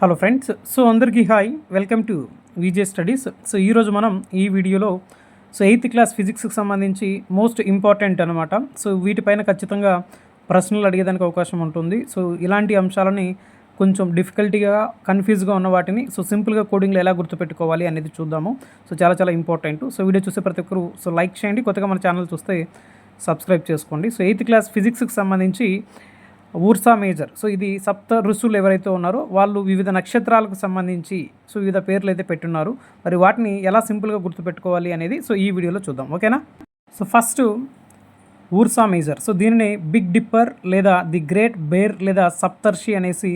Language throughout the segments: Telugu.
హలో ఫ్రెండ్స్ సో అందరికీ hi welcome to VJ studies. So ఈరోజు మనం ఈ వీడియోలో సో ఎయిత్ క్లాస్ ఫిజిక్స్కి సంబంధించి మోస్ట్ ఇంపార్టెంట్ అనమాట సో వీటిపైన ఖచ్చితంగా ప్రశ్నలు అడిగేదానికి అవకాశం ఉంటుంది. సో ఇలాంటి అంశాలని కొంచెం డిఫికల్టీగా కన్ఫ్యూజ్గా ఉన్న వాటిని సో సింపుల్గా కోడింగ్లో ఎలా గుర్తుపెట్టుకోవాలి అనేది చూద్దాము. సో చాలా చాలా ఇంపార్టెంట్. సో వీడియో చూసే ప్రతి ఒక్కరు సో లైక్ చేయండి. కొత్తగా మన ఛానల్ చూస్తే సబ్స్క్రైబ్ చేసుకోండి. సో ఎయిత్ క్లాస్ ఫిజిక్స్కి సంబంధించి ఊర్సా మేజర్. సో ఇది సప్త ఋషులు ఎవరైతే ఉన్నారో వాళ్ళు వివిధ నక్షత్రాలకు సంబంధించి సో వివిధ పేర్లు అయితే పెట్టున్నారు. మరి వాటిని ఎలా సింపుల్గా గుర్తుపెట్టుకోవాలి అనేది సో ఈ వీడియోలో చూద్దాం. ఓకేనా? So first Ursa Major. So దీనిని బిగ్ డిప్పర్ లేదా ది గ్రేట్ బేర్ లేదా సప్తర్షి అనేసి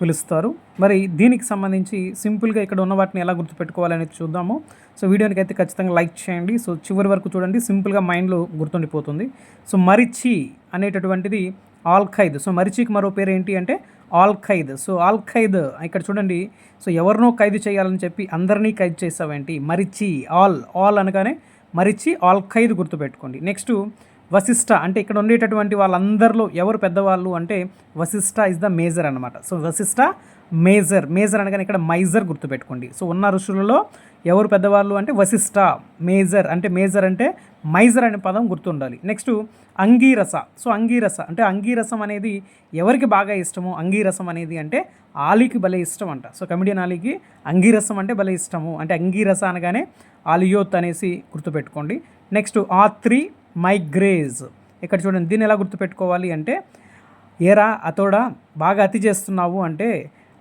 పిలుస్తారు. మరి దీనికి సంబంధించి సింపుల్గా ఇక్కడ ఉన్న వాటిని ఎలా గుర్తుపెట్టుకోవాలనేది చూద్దాము. సో వీడియోనికి అయితే ఖచ్చితంగా లైక్ చేయండి. సో చివరి వరకు చూడండి. సింపుల్గా మైండ్లో గుర్తుండిపోతుంది. సో మరిచి అనేటటువంటిది ఆల్ఖైద్. సో మరిచికి మరో పేరు ఏంటి అంటే ఆల్ఖైద్. సో ఆల్ఖైద్ ఇక్కడ చూడండి. సో ఎవరినో ఖైదు చేయాలని చెప్పి అందరినీ ఖైదు చేసావేంటి? మరిచి ఆల్ ఆల్ అనగానే మరిచి ఆల్ఖైద్ గుర్తుపెట్టుకోండి. నెక్స్ట్ వశిష్ట అంటే ఇక్కడ ఉండేటటువంటి వాళ్ళందరిలో ఎవరు పెద్దవాళ్ళు అంటే వశిష్ట ఇస్ ద మేజర్ అనమాట సో వశిష్ట మేజర్ మేజర్ అనగానే ఇక్కడ మైజర్ గుర్తుపెట్టుకోండి. సో ఉన్న ఋషులలో ఎవరు పెద్దవాళ్ళు అంటే వశిష్ట మేజర్ అంటే మేజర్ అంటే మైజర్ అనే పదం గుర్తుండాలి. నెక్స్ట్ అంగీరస. సో అంగీరస అంటే అంగీరసం అనేది ఎవరికి బాగా ఇష్టమో? అంగీరసం అనేది అంటే ఆలీకి భలే ఇష్టం అంట. సో కమిడియన్ ఆలీకి అంగీరసం అంటే భలే ఇష్టము. అంటే అంగీరస అనగానే ఆలియోత్ అనేసి గుర్తుపెట్టుకోండి. నెక్స్ట్ ఆ త్రీ మైగ్రేజ్ ఇక్కడ చూడండి దీన్ని ఎలా గుర్తుపెట్టుకోవాలి అంటే ఏరా అతోడా బాగా అతి చేస్తున్నావు అంటే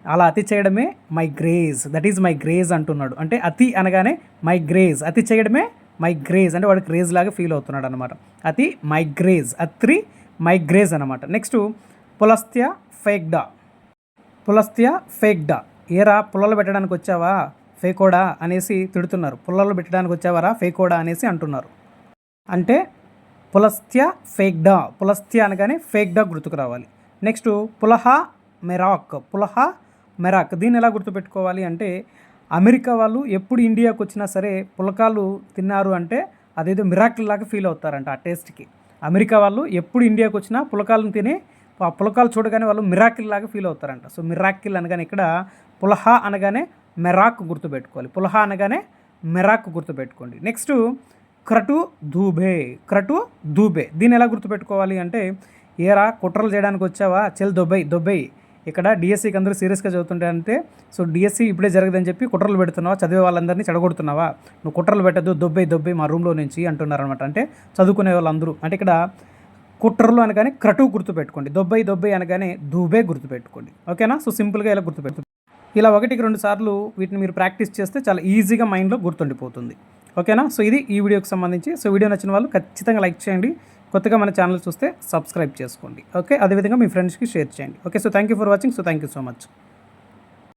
అలా అతి చేయడమే my grace that is my grace అంటున్నాడు. అంటే అతి అనగానే మై గ్రేజ్ అతి చేయడమే మై గ్రేజ్ అంటే వాడు క్రేజ్ లాగా ఫీల్ అవుతున్నాడు అనమాట అతి my grace Atri my grace అనమాట next Pulastya Phecda. Pulastya Phecda. ఏరా పుల్లలు పెట్టడానికి వచ్చావా? ఫేకోడా అనేసి తిడుతున్నారు. పుల్లలు పెట్టడానికి వచ్చావారా? ఫేకోడా అనేసి అంటున్నారు. అంటే పులస్త్య ఫేక్డా. పులస్త్య అనగానే ఫేక్డా గుర్తుకు రావాలి. Next Pulaha Merak. Pulaha Merak. దీన్ని ఎలా గుర్తుపెట్టుకోవాలి అంటే అమెరికా వాళ్ళు ఎప్పుడు ఇండియాకు వచ్చినా సరే పులకాలు తిన్నారు అంటే అదేదో మిరాకిల్ లాగా ఫీల్ అవుతారంట ఆ టేస్ట్కి. అమెరికా వాళ్ళు ఎప్పుడు ఇండియాకి వచ్చినా పులకాలను తిని ఆ పులకాలు చూడగానే వాళ్ళు మిరాకిల్ లాగా ఫీల్ అవుతారంట. సో మిరాకిల్ అనగానే ఇక్కడ పులహ అనగానే మెరాక్ గుర్తుపెట్టుకోవాలి. పులహ అనగానే మెరాక్ గుర్తుపెట్టుకోండి. Next Kratu Dubhe Kratu Dubhe. దీన్ని ఎలా గుర్తుపెట్టుకోవాలి అంటే ఏరా కుట్రలు చేయడానికి వచ్చావా? చెల్ దొబ్బై దొబ్బై. ఇక్కడ డిఎస్సికి అందరూ సీరియస్గా చదువుతుంటే అంటే సో డిఎస్సి ఇప్పుడే జరగదని చెప్పి కుట్రలు పెడుతున్నావా? చదివే వాళ్ళందరినీ చెడగొడుతున్నావా? నువ్వు కుట్రలు పెట్టద్దు దొబ్బై దొబ్బై మా రూమ్లో నుంచి అంటున్నారనమాట అంటే చదువుకునే వాళ్ళందరూ. అంటే ఇక్కడ కుట్రలు అనగానే క్రటు గుర్తుపెట్టుకోండి. దొబ్బై దొబ్బై అనగానే దూబే గుర్తుపెట్టుకోండి. ఓకేనా? సో సింపుల్గా ఇలా గుర్తుపెట్టు ఇలా ఒకటికి రెండు సార్లు వీటిని మీరు ప్రాక్టీస్ చేస్తే చాలా ఈజీగా మైండ్లో గుర్తుండిపోతుంది. ఓకేనా? సో ఇది ఈ వీడియోకి సంబంధించి. సో వీడియో నచ్చిన వాళ్ళు ఖచ్చితంగా లైక్ చేయండి. కొత్తగా మన ఛానల్ చూస్తే సబ్స్క్రైబ్ చేసుకోండి. ఓకే? అదేవిధంగా మీ ఫ్రెండ్స్కి షేర్ చేయండి. Okay? So thank you for watching. So thank you so much.